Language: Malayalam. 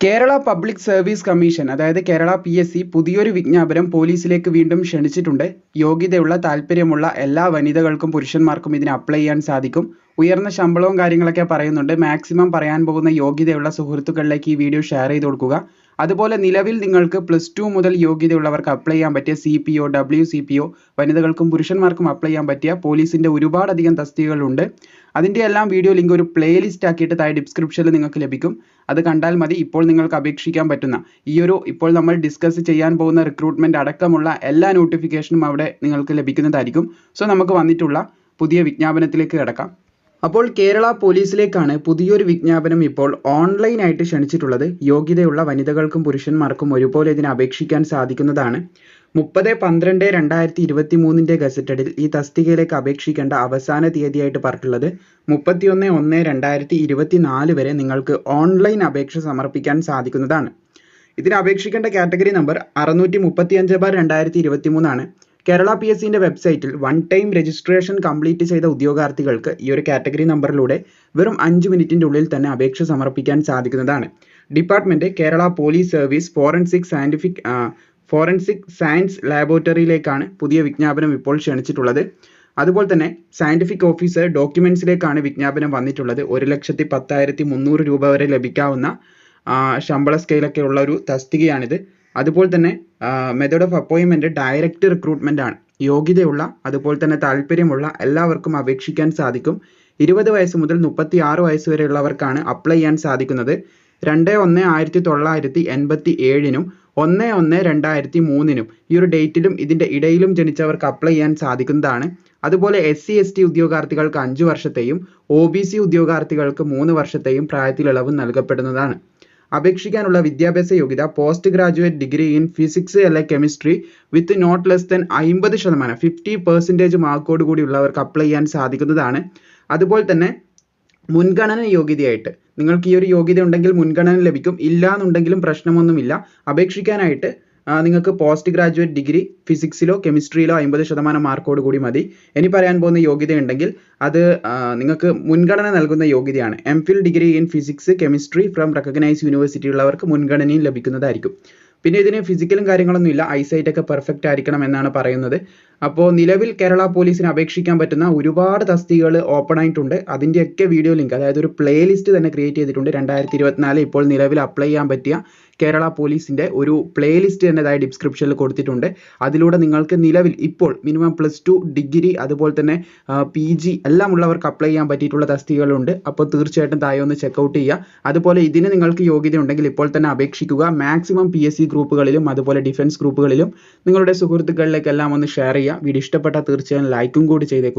കേരള പബ്ലിക് സർവീസ് കമ്മീഷൻ അതായത് കേരള പി എസ് സി പുതിയൊരു വിജ്ഞാപനം പോലീസിലേക്ക് വീണ്ടും ക്ഷണിച്ചിട്ടുണ്ട്. യോഗ്യതയുള്ള താല്പര്യമുള്ള എല്ലാ വനിതകൾക്കും പുരുഷന്മാർക്കും ഇതിന് അപ്ലൈ ചെയ്യാൻ സാധിക്കും. ഉയർന്ന ശമ്പളവും കാര്യങ്ങളൊക്കെ പറയുന്നുണ്ട്. മാക്സിമം പറയാൻ പോകുന്ന യോഗ്യതയുള്ള സുഹൃത്തുക്കളിലേക്ക് ഈ വീഡിയോ ഷെയർ ചെയ്ത് കൊടുക്കുക. അതുപോലെ നിലവിൽ നിങ്ങൾക്ക് പ്ലസ് ടു മുതൽ യോഗ്യതയുള്ളവർക്ക് അപ്ലൈ ചെയ്യാൻ പറ്റിയ C P O W C P O വനിതകൾക്കും പുരുഷന്മാർക്കും അപ്ലൈ ചെയ്യാൻ പറ്റിയ പോലീസിന്റെ ഒരുപാടധികം തസ്തികകളുണ്ട്. അതിന്റെ എല്ലാം വീഡിയോ ലിങ്ക് ഒരു പ്ലേലിസ്റ്റ് ആക്കിയിട്ട് താഴെ ഡിസ്ക്രിപ്ഷനിൽ നിങ്ങൾക്ക് ലഭിക്കും. അത് കണ്ടാൽ മതി. ഇപ്പോൾ നിങ്ങൾക്ക് അപേക്ഷിക്കാൻ പറ്റുന്ന ഈ ഒരു ഇപ്പോൾ നമ്മൾ ഡിസ്കസ് ചെയ്യാൻ പോകുന്ന റിക്രൂട്ട്മെന്റ് അടക്കമുള്ള എല്ലാ നോട്ടിഫിക്കേഷനും അവിടെ നിങ്ങൾക്ക് ലഭിക്കുന്നതായിരിക്കും. സോ നമുക്ക് വന്നിട്ടുള്ള പുതിയ വിജ്ഞാപനത്തിലേക്ക് കിടക്കാം. അപ്പോൾ കേരള പോലീസിലേക്കാണ് പുതിയൊരു വിജ്ഞാപനം ഇപ്പോൾ ഓൺലൈനായിട്ട് ക്ഷണിച്ചിട്ടുള്ളത്. യോഗ്യതയുള്ള വനിതകൾക്കും പുരുഷന്മാർക്കും ഒരുപോലെ ഇതിന് അപേക്ഷിക്കാൻ സാധിക്കുന്നതാണ്. മുപ്പത് പന്ത്രണ്ട് രണ്ടായിരത്തി ഇരുപത്തി മൂന്നിന്റെ ഗസറ്റഡിൽ ഈ തസ്തികയിലേക്ക് അപേക്ഷിക്കേണ്ട അവസാന തീയതിയായിട്ട് പറഞ്ഞിട്ടുള്ളത്. മുപ്പത്തിയൊന്ന് ഒന്ന് രണ്ടായിരത്തി ഇരുപത്തി നാല് വരെ നിങ്ങൾക്ക് ഓൺലൈൻ അപേക്ഷ സമർപ്പിക്കാൻ സാധിക്കുന്നതാണ്. ഇതിന് അപേക്ഷിക്കേണ്ട കാറ്റഗറി നമ്പർ അറുന്നൂറ്റി മുപ്പത്തിയഞ്ച് ബാർ രണ്ടായിരത്തി ഇരുപത്തി മൂന്നാണ് കേരള പി എസ് സിന്റെ വെബ്സൈറ്റിൽ വൺ ടൈം രജിസ്ട്രേഷൻ കംപ്ലീറ്റ് ചെയ്ത ഉദ്യോഗാർത്ഥികൾക്ക് ഈ ഒരു കാറ്റഗറി നമ്പറിലൂടെ വെറും അഞ്ച് മിനിറ്റിന്റെ ഉള്ളിൽ തന്നെ അപേക്ഷ സമർപ്പിക്കാൻ സാധിക്കുന്നതാണ്. Department Kerala police service forensic scientific forensic science ലാബോറട്ടറിയിലേക്കാണ് പുതിയ വിജ്ഞാപനം ഇപ്പോൾ ക്ഷണിച്ചിട്ടുള്ളത്. അതുപോലെ തന്നെ സയന്റിഫിക് ഓഫീസർ ഡോക്യുമെൻസിലേക്കാണ് വിജ്ഞാപനം വന്നിട്ടുള്ളത്. ഒരു ലക്ഷത്തി പത്തായിരത്തി മുന്നൂറ് രൂപ വരെ ലഭിക്കാവുന്ന ശമ്പള സ്കെയിലൊക്കെ ഉള്ള ഒരു തസ്തികയാണിത്. അതുപോലെ തന്നെ മെത്തേഡ് ഓഫ് അപ്പോയിൻമെന്റ് ഡയറക്റ്റ് റിക്രൂട്ട്മെന്റ് ആണ്. യോഗ്യതയുള്ള അതുപോലെ തന്നെ താല്പര്യമുള്ള എല്ലാവർക്കും അപേക്ഷിക്കാൻ സാധിക്കും. ഇരുപത് വയസ്സ് മുതൽ മുപ്പത്തി ആറ് വയസ്സ് വരെയുള്ളവർക്കാണ് അപ്ലൈ ചെയ്യാൻ സാധിക്കുന്നത്. രണ്ട് ഒന്ന് ആയിരത്തി തൊള്ളായിരത്തി എൺപത്തി ഏഴിനും ഒന്ന് ഒന്ന് രണ്ടായിരത്തി മൂന്നിനും ഈ ഒരു ഡേറ്റിലും ഇതിന്റെ ഇടയിലും ജനിച്ചവർക്ക് അപ്ലൈ ചെയ്യാൻ സാധിക്കുന്നതാണ്. അതുപോലെ എസ് സി എസ് ടി ഉദ്യോഗാർത്ഥികൾക്ക് അഞ്ച് വർഷത്തെയും ഒ ബി സി ഉദ്യോഗാർത്ഥികൾക്ക് മൂന്ന് വർഷത്തെയും പ്രായത്തിൽ ഇളവ് നൽകപ്പെടുന്നതാണ്. അപേക്ഷിക്കാനുള്ള വിദ്യാഭ്യാസ യോഗ്യത post graduate degree in physics അല്ലെ chemistry with not less than അമ്പത് ശതമാനം ഫിഫ്റ്റി പെർസെന്റേജ് മാർക്കോട് കൂടി ഉള്ളവർക്ക് അപ്ലൈ ചെയ്യാൻ സാധിക്കുന്നതാണ്. അതുപോലെ തന്നെ മുൻഗണന യോഗ്യതയായിട്ട് നിങ്ങൾക്ക് ഈ ഒരു യോഗ്യത ഉണ്ടെങ്കിൽ മുൻഗണന ലഭിക്കും ഇല്ല എന്നുണ്ടെങ്കിലും പ്രശ്നമൊന്നുമില്ല. അപേക്ഷിക്കാനായിട്ട് നിങ്ങൾക്ക് പോസ്റ്റ് ഗ്രാജുവേറ്റ് ഡിഗ്രി ഫിസിക്സിലോ കെമിസ്ട്രിയിലോ അമ്പത് ശതമാനം മാർക്കോട് കൂടി മതി. ഇനി പറയാൻ പോകുന്ന യോഗ്യത ഉണ്ടെങ്കിൽ അത് നിങ്ങൾക്ക് മുൻഗണന നൽകുന്ന യോഗ്യതയാണ്. M Phil degree in physics chemistry from recognise university ഉള്ളവർക്ക് മുൻഗണനയും ലഭിക്കുന്നതായിരിക്കും. പിന്നെ ഇതിന് ഫിസിക്കലും കാര്യങ്ങളൊന്നും ഇല്ല. ഐസൈറ്റ് ഒക്കെ പെർഫെക്റ്റ് ആയിരിക്കണം എന്നാണ് പറയുന്നത്. അപ്പോൾ നിലവിൽ കേരള പോലീസിന് അപേക്ഷിക്കാൻ പറ്റുന്ന ഒരുപാട് തസ്തികകൾ ഓപ്പൺ ആയിട്ടുണ്ട്. അതിന്റെയൊക്കെ വീഡിയോ ലിങ്ക് അതായത് ഒരു പ്ലേലിസ്റ്റ് തന്നെ ക്രിയേറ്റ് ചെയ്തിട്ടുണ്ട്. രണ്ടായിരത്തി ഇരുപത്തിനാല് ഇപ്പോൾ നിലവിൽ അപ്ലൈ ചെയ്യാൻ പറ്റിയ കേരള പോലീസിന്റെ ഒരു പ്ലേലിസ്റ്റ് തന്നെ ഇതായി ഡിസ്ക്രിപ്ഷനിൽ കൊടുത്തിട്ടുണ്ട്. അതിലൂടെ നിങ്ങൾക്ക് നിലവിൽ ഇപ്പോൾ മിനിമം പ്ലസ് ടു ഡിഗ്രി അതുപോലെ തന്നെ പി ജി എല്ലാം ഉള്ളവർക്ക് അപ്ലൈ ചെയ്യാൻ പറ്റിയിട്ടുള്ള തസ്തികകളുണ്ട്. അപ്പോൾ തീർച്ചയായിട്ടും താഴെ ഒന്ന് ചെക്കൗട്ട് ചെയ്യുക. അതുപോലെ ഇതിന് നിങ്ങൾക്ക് യോഗ്യത ഉണ്ടെങ്കിൽ ഇപ്പോൾ തന്നെ അപേക്ഷിക്കുക. മാക്സിമം പി എസ് സി ഗ്രൂപ്പുകളിലും അതുപോലെ ഡിഫൻസ് ഗ്രൂപ്പുകളിലും നിങ്ങളുടെ സുഹൃത്തുക്കളിലേക്കെല്ലാം ഒന്ന് ഷെയർ ചെയ്യുക. വീഡിയോ ഇഷ്ടപ്പെട്ടാൽ തീർച്ചയായും ലൈക്കും കൂടി ചെയ്തേക്കുക.